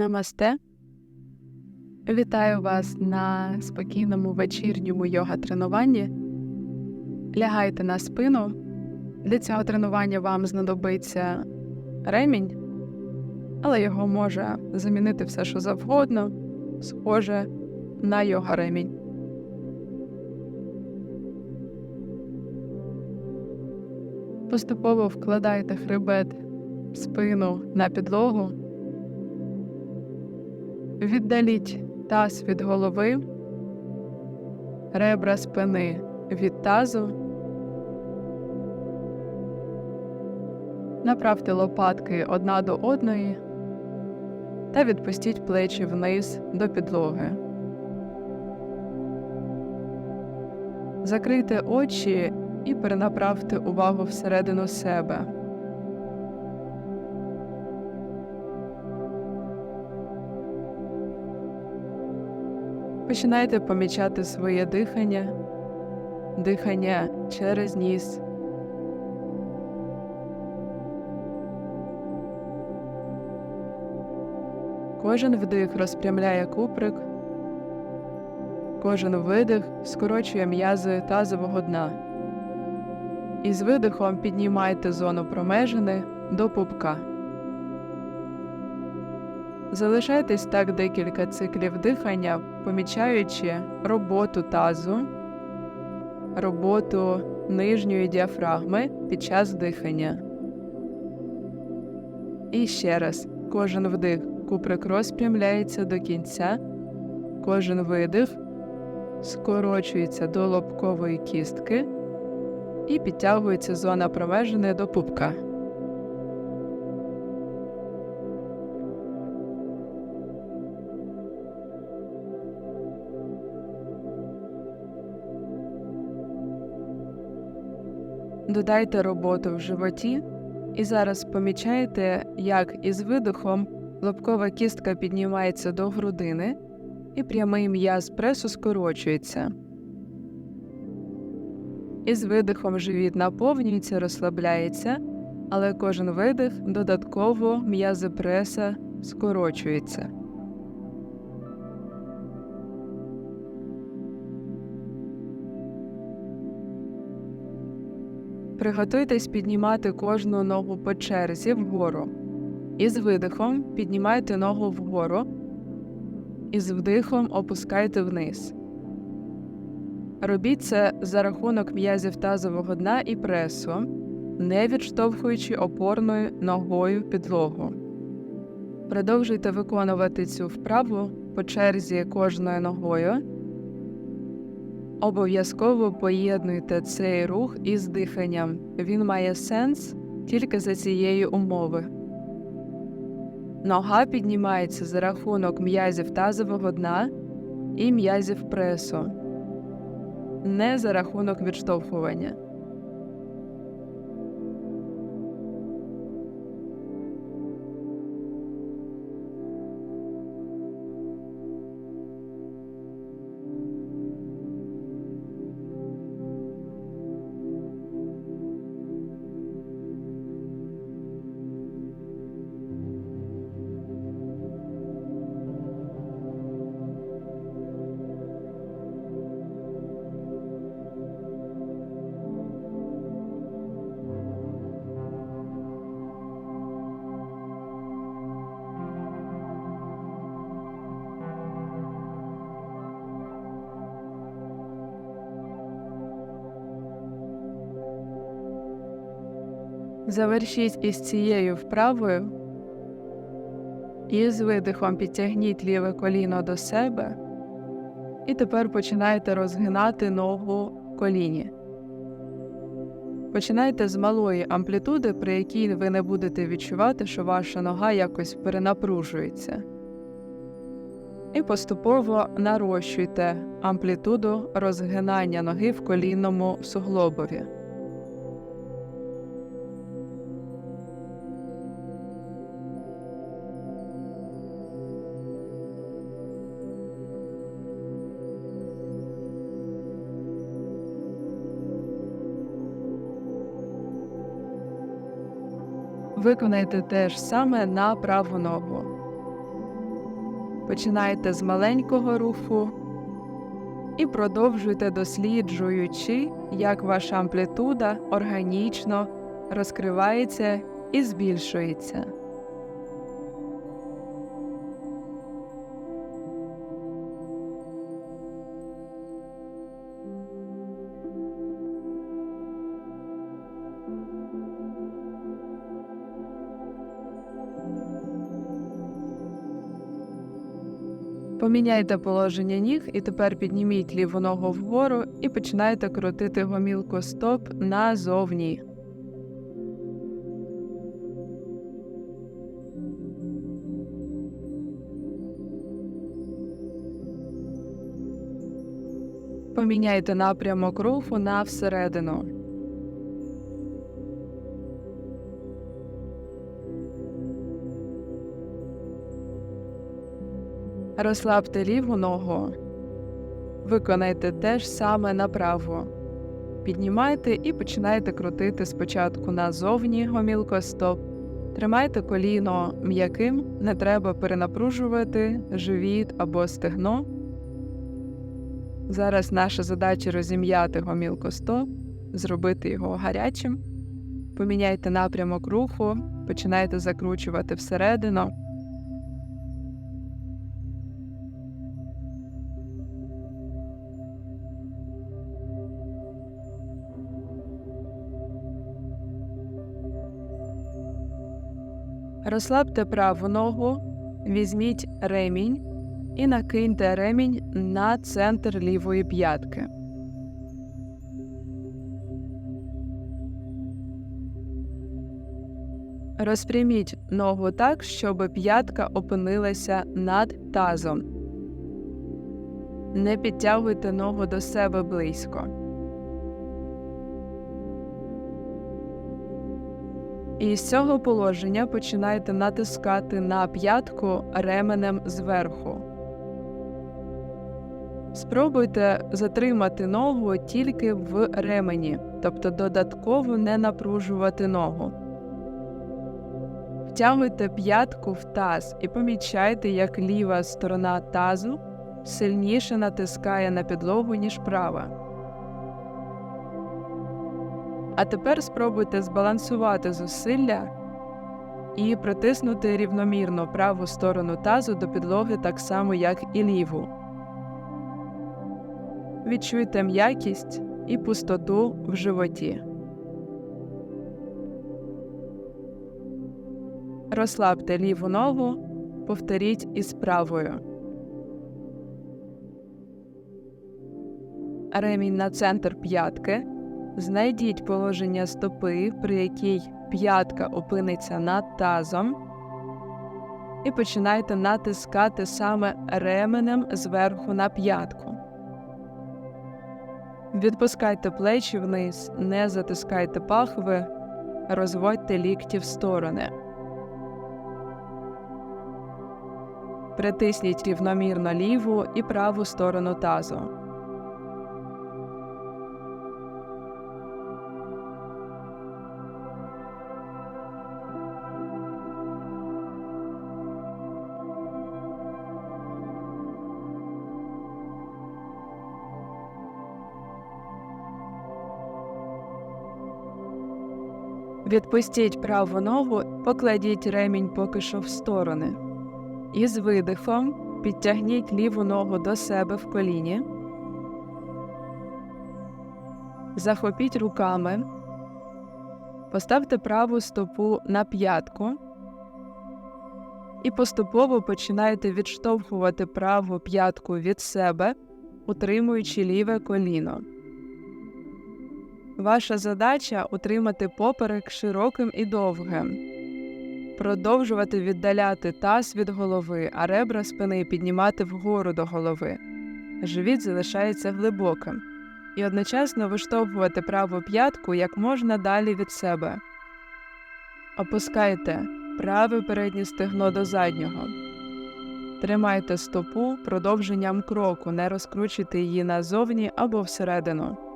Намасте. Вітаю вас на спокійному вечірньому йога тренуванні. Лягайте на спину. Для цього тренування вам знадобиться ремінь, але його може замінити все, що завгодно, схоже на йога ремінь. Поступово вкладайте хребет в спину на підлогу. Віддаліть таз від голови, ребра спини від тазу. Направте лопатки одна до одної та відпустіть плечі вниз до підлоги. Закрийте очі і перенаправте увагу всередину себе. Починайте помічати своє дихання, дихання через ніс. Кожен вдих розпрямляє куприк, кожен видих скорочує м'язи тазового дна. І з видихом піднімайте зону промежини до пупка. Залишайтесь так декілька циклів дихання, помічаючи роботу тазу, роботу нижньої діафрагми під час дихання. І ще раз, кожен вдих куприк розпрямляється до кінця, кожен видих скорочується до лобкової кістки і підтягується зона промежини до пупка. Додайте роботу в животі, і зараз помічаєте, як із видихом лобкова кістка піднімається до грудини і прямий м'яз пресу скорочується. Із видихом живіт наповнюється, розслабляється, але кожен видих додатково м'язи преса скорочується. Приготуйтесь піднімати кожну ногу по черзі вгору. Із видихом піднімайте ногу вгору, і з вдихом опускайте вниз. Робіть це за рахунок м'язів тазового дна і пресу, не відштовхуючи опорною ногою підлогу. Продовжуйте виконувати цю вправу по черзі кожною ногою. Обов'язково поєднуйте цей рух із диханням. Він має сенс тільки за цієї умови. Нога піднімається за рахунок м'язів тазового дна і м'язів пресу, не за рахунок відштовхування. Завершіть із цією вправою і з видихом підтягніть ліве коліно до себе. І тепер починайте розгинати ногу в коліні. Починайте з малої амплітуди, при якій ви не будете відчувати, що ваша нога якось перенапружується. І поступово нарощуйте амплітуду розгинання ноги в колінному суглобові. Виконайте те ж саме на праву ногу. Починайте з маленького руху і продовжуйте досліджуючи, як ваша амплітуда органічно розкривається і збільшується. Поміняйте положення ніг і тепер підніміть ліву ногу вгору і починайте крутити гомілку стоп назовні. Поміняйте напрямок руху на всередину. Розслабте ліву ногу. Виконайте те ж саме на праву. Піднімайте і починайте крутити спочатку назовні гомілко стоп. Тримайте коліно м'яким, не треба перенапружувати живіт або стегно. Зараз наша задача розім'яти гомілко стоп, зробити його гарячим. Поміняйте напрямок руху, починайте закручувати всередину. Розслабте праву ногу, візьміть ремінь і накиньте ремінь на центр лівої п'ятки. Розпряміть ногу так, щоб п'ятка опинилася над тазом. Не підтягуйте ногу до себе близько. І з цього положення починайте натискати на п'ятку ременем зверху. Спробуйте затримати ногу тільки в ремені, тобто додатково не напружувати ногу. Втягуйте п'ятку в таз і помічайте, як ліва сторона тазу сильніше натискає на підлогу, ніж права. А тепер спробуйте збалансувати зусилля і притиснути рівномірно праву сторону тазу до підлоги так само, як і ліву. Відчуйте м'якість і пустоту в животі. Розслабте ліву ногу, повторіть із правою. Ремінь на центр п'ятки. Знайдіть положення стопи, при якій п'ятка опиниться над тазом, і починайте натискати саме ременем зверху на п'ятку. Відпускайте плечі вниз, не затискайте пахви, розводьте лікті в сторони. Притисніть рівномірно ліву і праву сторону тазу. Відпустіть праву ногу, покладіть ремінь поки що в сторони. І з видихом підтягніть ліву ногу до себе в коліні. Захопіть руками. Поставте праву стопу на п'ятку. І поступово починайте відштовхувати праву п'ятку від себе, утримуючи ліве коліно. Ваша задача утримати поперек широким і довгим, продовжувати віддаляти таз від голови, а ребра спини піднімати вгору до голови. Живіт залишається глибоким, і одночасно виштовхувати праву п'ятку як можна далі від себе. Опускайте праве переднє стегно до заднього. Тримайте стопу продовженням кроку, не розкручуйте її назовні або всередину.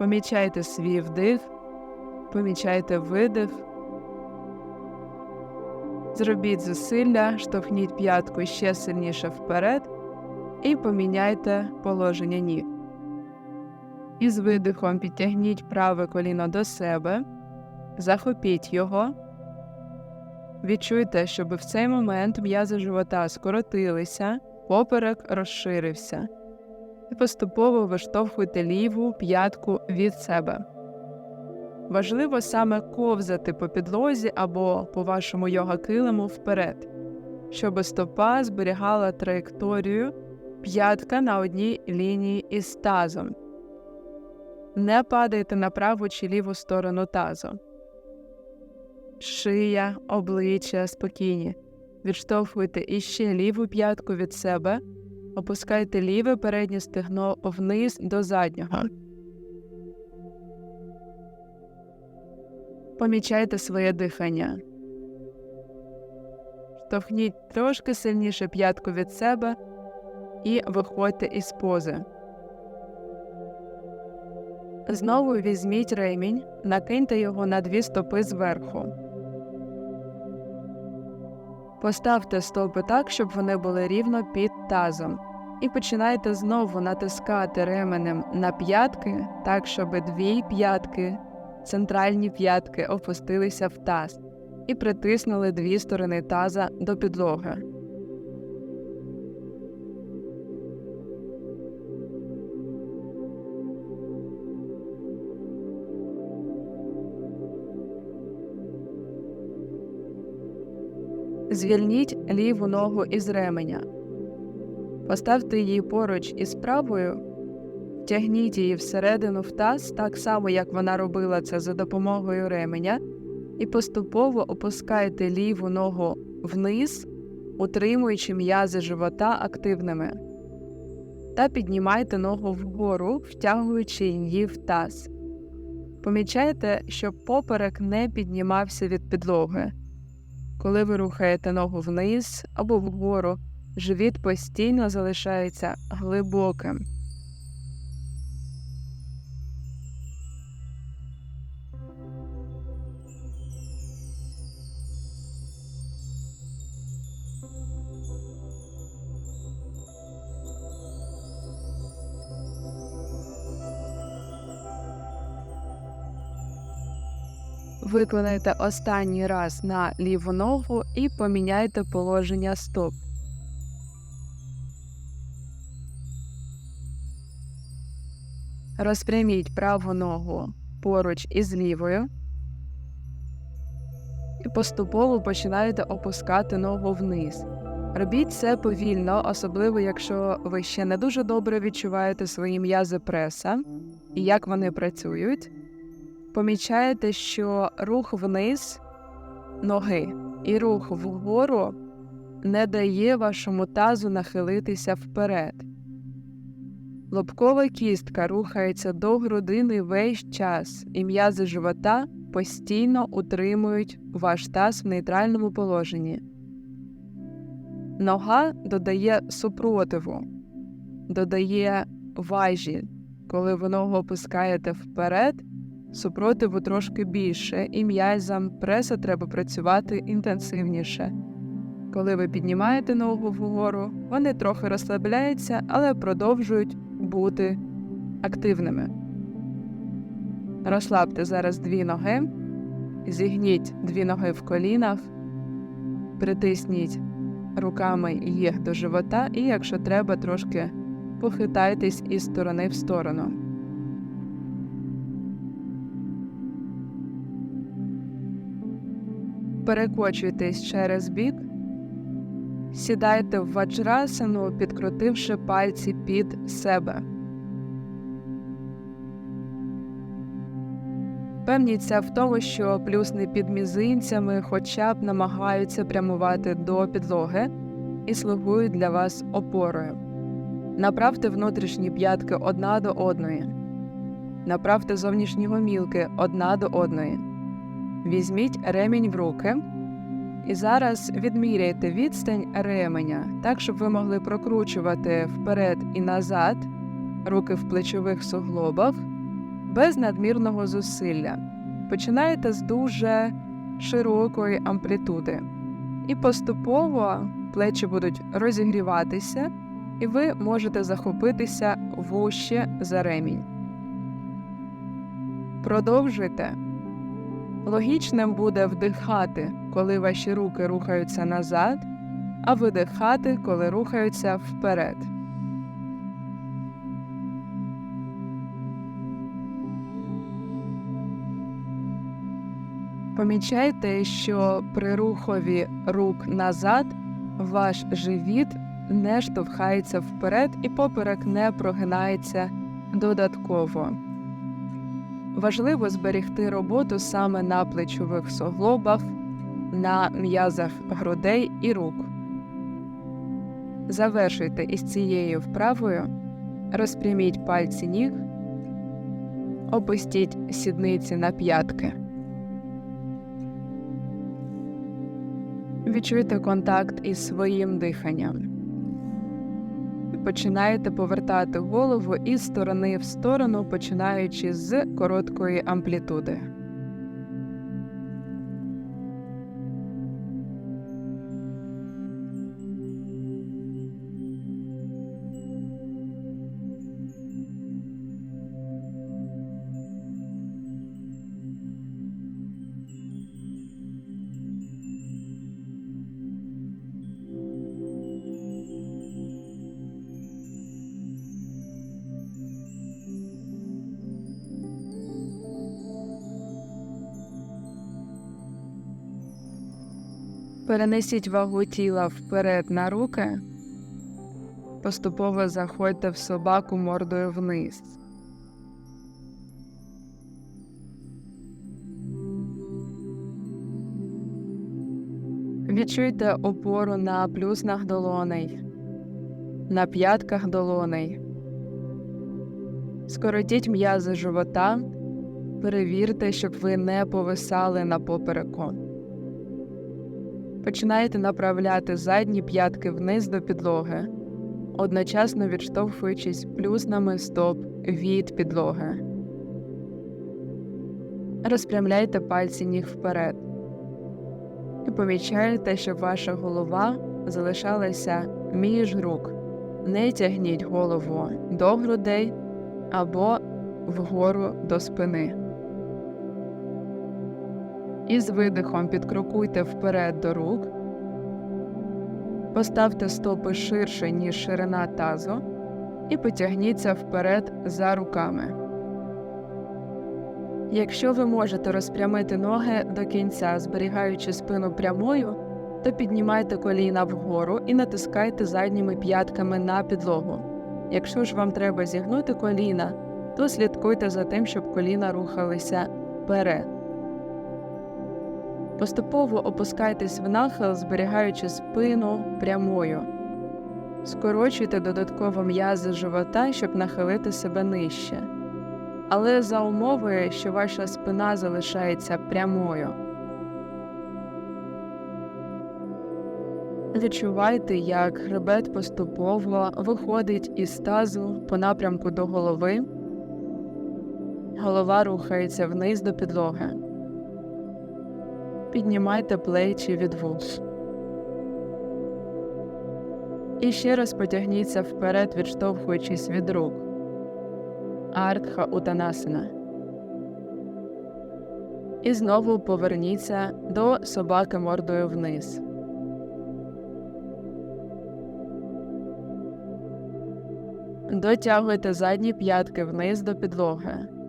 Помічайте свій вдих, помічайте видих. Зробіть зусилля, штовхніть п'ятку ще сильніше вперед і поміняйте положення ніг. Із видихом підтягніть праве коліно до себе, захопіть його. Відчуйте, щоб в цей момент м'язи живота скоротилися, поперек розширився. І поступово виштовхуйте ліву п'ятку від себе. Важливо саме ковзати по підлозі або по вашому йога килиму вперед, щоб стопа зберігала траєкторію п'ятка на одній лінії із тазом. Не падайте на праву чи ліву сторону тазу. Шия, обличчя спокійні. Відштовхуйте іще ліву п'ятку від себе, опускайте ліве переднє стегно вниз до заднього. Помічайте своє дихання. Штовхніть трошки сильніше п'ятку від себе і виходьте із пози. Знову візьміть ремінь, накиньте його на дві стопи зверху. Поставте стопи так, щоб вони були рівно під тазом. І починайте знову натискати ременем на п'ятки, так, щоб дві п'ятки, центральні п'ятки опустилися в таз і притиснули дві сторони таза до підлоги. Звільніть ліву ногу із ременя. Поставте її поруч із правою, втягніть її всередину в таз, так само, як вона робила це за допомогою ременя, і поступово опускайте ліву ногу вниз, утримуючи м'язи живота активними. Та піднімайте ногу вгору, втягуючи її в таз. Помічайте, щоб поперек не піднімався від підлоги. Коли ви рухаєте ногу вниз або вгору, живіт постійно залишається глибоким. Виконайте останній раз на ліву ногу і поміняйте положення стоп. Розпряміть праву ногу поруч із лівою і поступово починаєте опускати ногу вниз. Робіть це повільно, особливо якщо ви ще не дуже добре відчуваєте свої м'язи преса і як вони працюють помічаєте, що рух вниз ноги і рух вгору не дає вашому тазу нахилитися вперед. Лобкова кістка рухається до грудини весь час, і м'язи живота постійно утримують ваш таз в нейтральному положенні. Нога додає супротиву, додає важі, коли ви ногу опускаєте вперед супротиву трошки більше, і м'язам преса треба працювати інтенсивніше. Коли ви піднімаєте ногу вгору, вони трохи розслабляються, але продовжують бути активними. Розслабте зараз дві ноги, зігніть дві ноги в колінах, притисніть руками їх до живота, і, якщо треба, трошки похитайтесь із сторони в сторону. Перекочуйтесь через бік, сідайте в ваджрасану, підкрутивши пальці під себе. Певніться в тому, що плюсни під мізинцями хоча б намагаються прямувати до підлоги і слугують для вас опорою. Направте внутрішні п'ятки одна до одної, направте зовнішні гомілки одна до одної. Візьміть ремінь в руки і зараз відміряйте відстань ременя, так, щоб ви могли прокручувати вперед і назад руки в плечових суглобах без надмірного зусилля. Починаєте з дуже широкої амплітуди. І поступово плечі будуть розігріватися, і ви можете захопитися вуще за ремінь. Продовжуйте. Логічним буде вдихати, коли ваші руки рухаються назад, а видихати, коли рухаються вперед. Помічайте, що при рухові рук назад ваш живіт не штовхається вперед і поперек не прогинається додатково. Важливо зберегти роботу саме на плечових суглобах, на м'язах грудей і рук. Завершуйте із цією вправою, розпряміть пальці ніг, опустіть сідниці на п'ятки. Відчуйте контакт із своїм диханням. Починаєте повертати голову із сторони в сторону, починаючи з короткої амплітуди. Перенесіть вагу тіла вперед на руки. Поступово заходьте в собаку мордою вниз. Відчуйте опору на плюснах долоней, на п'ятках долоней. Скоротіть м'язи живота. Перевірте, щоб ви не повисали на попереку. Починаєте направляти задні п'ятки вниз до підлоги, одночасно відштовхуючись плюснами стоп від підлоги. Розпрямляйте пальці ніг вперед і помічаєте, щоб ваша голова залишалася між рук. Не тягніть голову до грудей або вгору до спини. І з видихом підкрокуйте вперед до рук, поставте стопи ширше, ніж ширина тазу, і потягніться вперед за руками. Якщо ви можете розпрямити ноги до кінця, зберігаючи спину прямою, то піднімайте коліна вгору і натискайте задніми п'ятками на підлогу. Якщо ж вам треба зігнути коліна, то слідкуйте за тим, щоб коліна рухалися вперед. Поступово опускайтесь в нахил, зберігаючи спину прямою. Скорочуйте додатково м'язи живота, щоб нахилити себе нижче. Але за умови, що ваша спина залишається прямою. Відчувайте, як хребет поступово виходить із тазу по напрямку до голови. Голова рухається вниз до підлоги. Піднімайте плечі від вуз. І ще раз потягніться вперед, відштовхуючись від рук. Артха Утанасана. І знову поверніться до собаки мордою вниз. Дотягуйте задні п'ятки вниз до підлоги.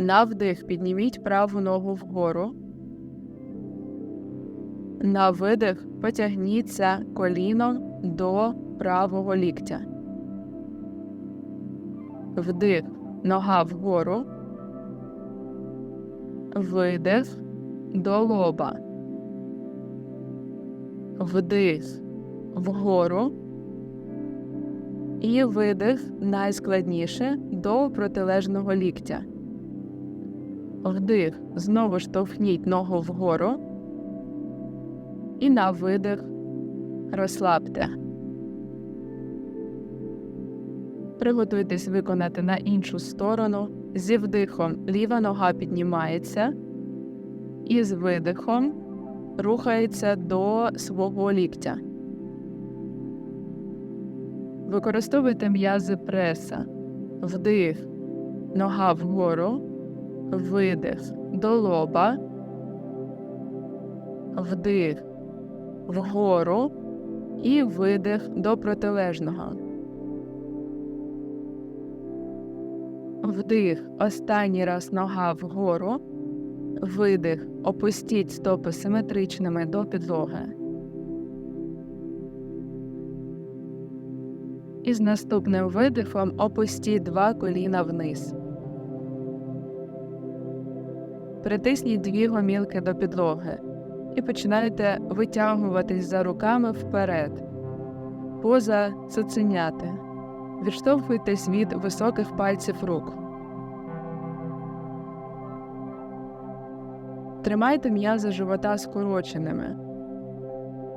На вдих підніміть праву ногу вгору. На видих потягніться коліном до правого ліктя. Вдих, нога вгору. Видих до лоба. Вдих вгору. І видих найскладніше до протилежного ліктя. Вдих, знову штовхніть ногу вгору. І на видих розслабте. Приготуйтесь виконати на іншу сторону. Зі вдихом ліва нога піднімається. І з видихом рухається до свого ліктя. Використовуйте м'язи преса. Вдих, нога вгору, видих до лоба, вдих вгору і видих до протилежного. Вдих, останній раз нога вгору, видих, опустіть стопи симетричними до підлоги. І з наступним видихом опустіть два коліна вниз. Притисніть дві гомілки до підлоги і починайте витягуватись за руками вперед. Поза цуценяти. Відштовхуйтесь від високих пальців рук. Тримайте м'язи живота скороченими.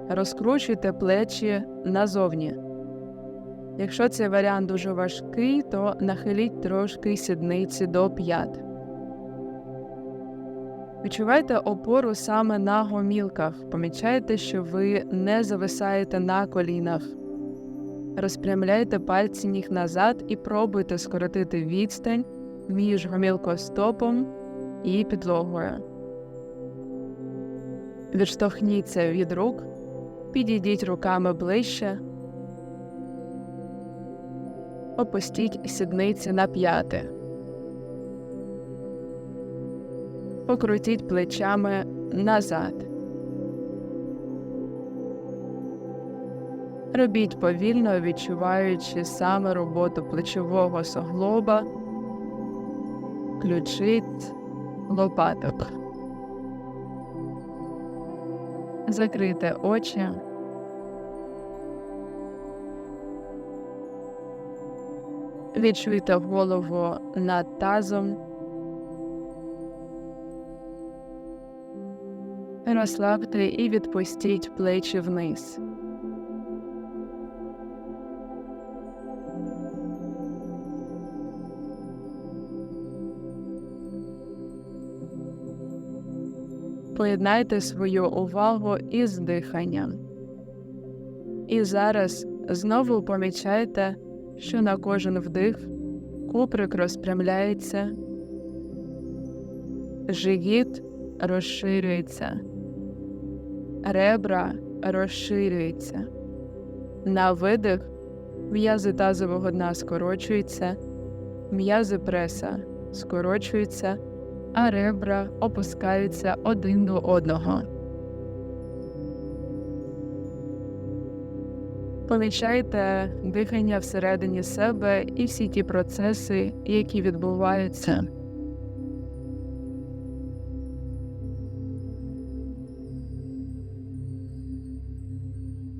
Розкручуйте плечі назовні. Якщо цей варіант дуже важкий, то нахиліть трошки сідниці до п'ят. Відчувайте опору саме на гомілках. Помічайте, що ви не зависаєте на колінах. Розпрямляйте пальці ніг назад і пробуйте скоротити відстань між гомілкостопом і підлогою. Відштовхніться від рук, підійдіть руками ближче, опустіть сідниці на п'яти. Покрутіть плечами назад. Робіть повільно, відчуваючи саме роботу плечового суглоба, ключиць, лопаток. Закрийте очі. Відчуйте голову над тазом. Розслабте і відпустіть плечі вниз. Поєднайте свою увагу із диханням. І зараз знову помічайте, що на кожен вдих куприк розпрямляється, живіт розширюється, ребра розширюються. На видих м'язи тазового дна скорочуються, м'язи преса скорочуються, а ребра опускаються один до одного. Помічайте дихання всередині себе і всі ті процеси, які відбуваються.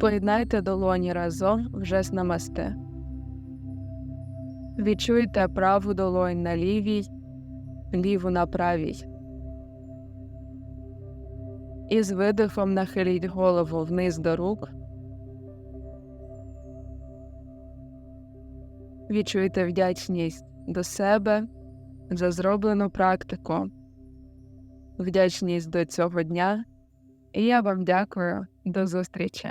Поєднайте долоні разом вже з намасте. Відчуйте праву долонь на лівій, ліву на правій. І з видихом нахиліть голову вниз до рук. Відчуйте вдячність до себе за зроблену практику, вдячність до цього дня. І я вам дякую. До зустрічі!